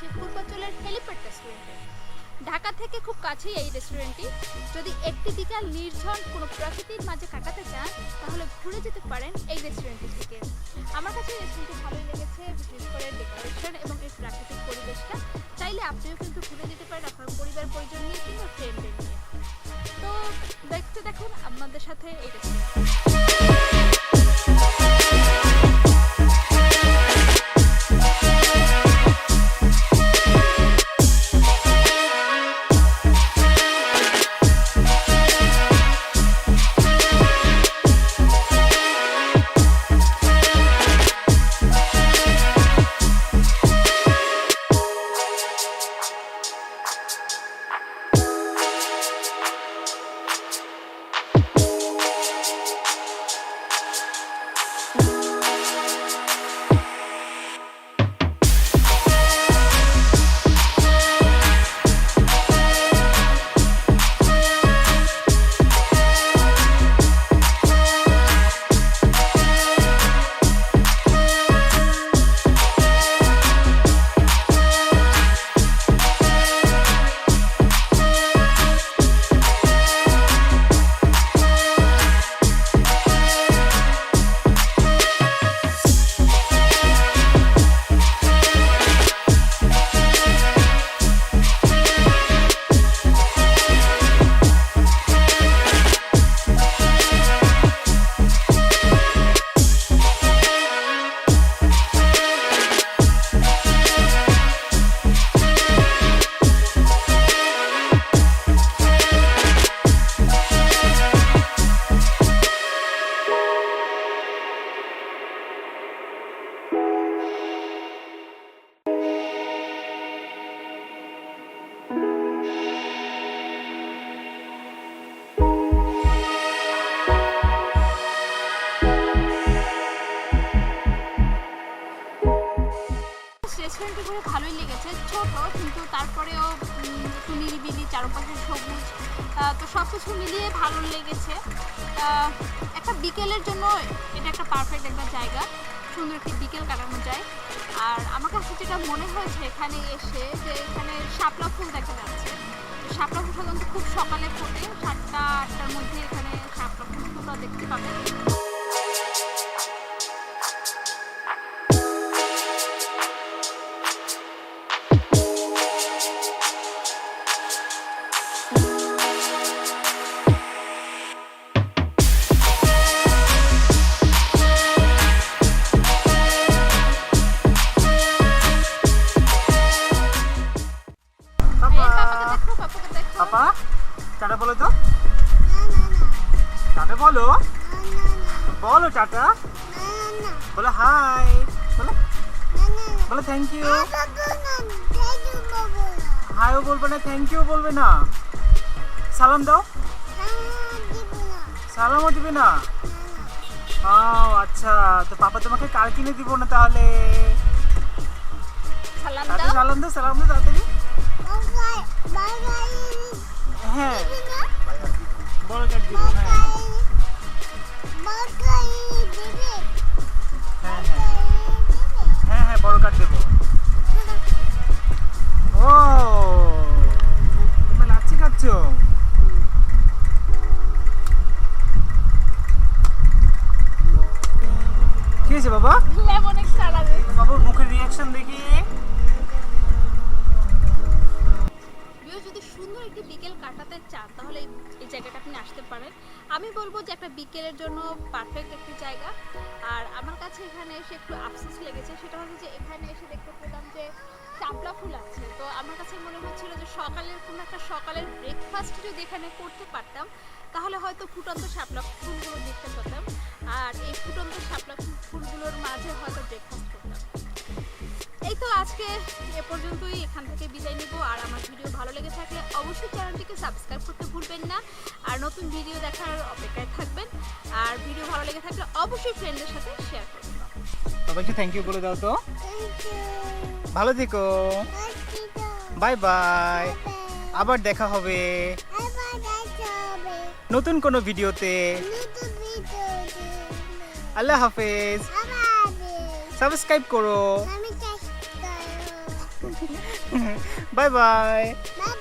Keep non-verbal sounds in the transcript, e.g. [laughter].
আছে পূর্বাঞ্চলের হেলিপ্যাড রেস্টুরেন্টে ঢাকা থেকে খুব কাছেই এই রেস্টুরেন্টটি যদি একটি বিকাল নির্ঝন কোনো প্রকৃতির মাঝে কাটাতে চান, তাহলে ঘুরে যেতে পারেন এই রেস্টুরেন্টের দিকে আমার কাছে রেস্টুরেন্টটি ভালোই লেগেছে, বিশেষ করে ডেকোরেশন এবং এর প্রাকৃতিক পরিবেশটা। চাইলে আপনিও কিন্তু ঘুরে যেতে পারেন আপনার পরিবার, পরিজন নিয়ে কিংবা ফ্রেন্ডদের নিয়ে। তো দেখতে দেখুন আপনাদের সাথে এই রেস্টুরেন্ট ঘুরে ভালোই লেগেছে, ছোট কিন্তু তারপরেও একটু নিরিবিলি চারপাশে সবুজ তো সব কিছু মিলিয়ে ভালো লেগেছে। একটা বিকেলের জন্য এটা একটা পারফেক্ট একটা জায়গা, সুন্দর একটি বিকেল কাটানো যায়। আর আমার কাছে যেটা মনে হয়েছে এখানে এসে যে এখানে শাপলা ফুল দেখা যাচ্ছে। শাপলা ফুল সাধারণত খুব সকালে ফোটে, সাতটা আটটার মধ্যে এখানে শাপলা ফুল দেখতে পাবে। বলো। বলো টাটা। বলো হাই বলো। বলো থ্যাংক ইউ হাইও বলবে না থ্যাংক ইউ বলবে না। সালাম দাও। সালামও দিবে না। ও আচ্ছা। তো পাপা তোমাকে কার কিনে দিব না তাহলে? সালাম দাও। সালাম দাও সালাম দাও তাড়াতাড়ি। হ্যাঁ। বড় কাট দিব হ্যাঁ। হ্যাঁ হ্যাঁ হ্যাঁ হ্যাঁ বড় কাট দেবো। ও তোমরা লাচ্ছি খাচ্ছ? কি হয়েছে বাবা? বাবুর মুখের রিয়াকশন দেখি। সুন্দর একটি বিকেল কাটাতে চান, তাহলে এই- জায়গাটা আপনি আসতে পারেন। আমি বলব যে একটা বিকেলের জন্য পারফেক্ট একটি জায়গা। আর আমার কাছে এখানে এসে একটু আফসোস লেগেছে, সেটা হচ্ছে যে এখানে এসে দেখতে পেলাম যে শাপলা ফুল আছে। তো আমার কাছে মনে হচ্ছিল যে সকালের কোনো একটা সকালের ব্রেকফাস্ট যদি এখানে করতে পারতাম, তাহলে হয়তো ফুটন্ত শাপলা ফুলগুলো দেখতে পেতাম। আর এই ফুটন্ত শাপলা ফুলগুলোর মাঝে হয়তো ব্রেকফাস্ট করতাম। এই তো আজকে এ পর্যন্তই, এখান থেকে বিদায় অবশ্যই চ্যানেলটিকে সাবস্ক্রাইব করতে ভুলবেন না। আর নতুন ভিডিও দেখার অপেক্ষায় থাকবেন। আর ভিডিও ভালো লেগে থাকলে অবশ্যই ফ্রেন্ডদের সাথে শেয়ার করবেন। সবাইকে থ্যাংক ইউ বলে দাও তো। ভালো থেকো। বাই বাই আবার দেখা হবে। নতুন কোনো ভিডিওতে। আল্লাহ হাফেজ। সাবস্ক্রাইব করো। Bye bye [laughs]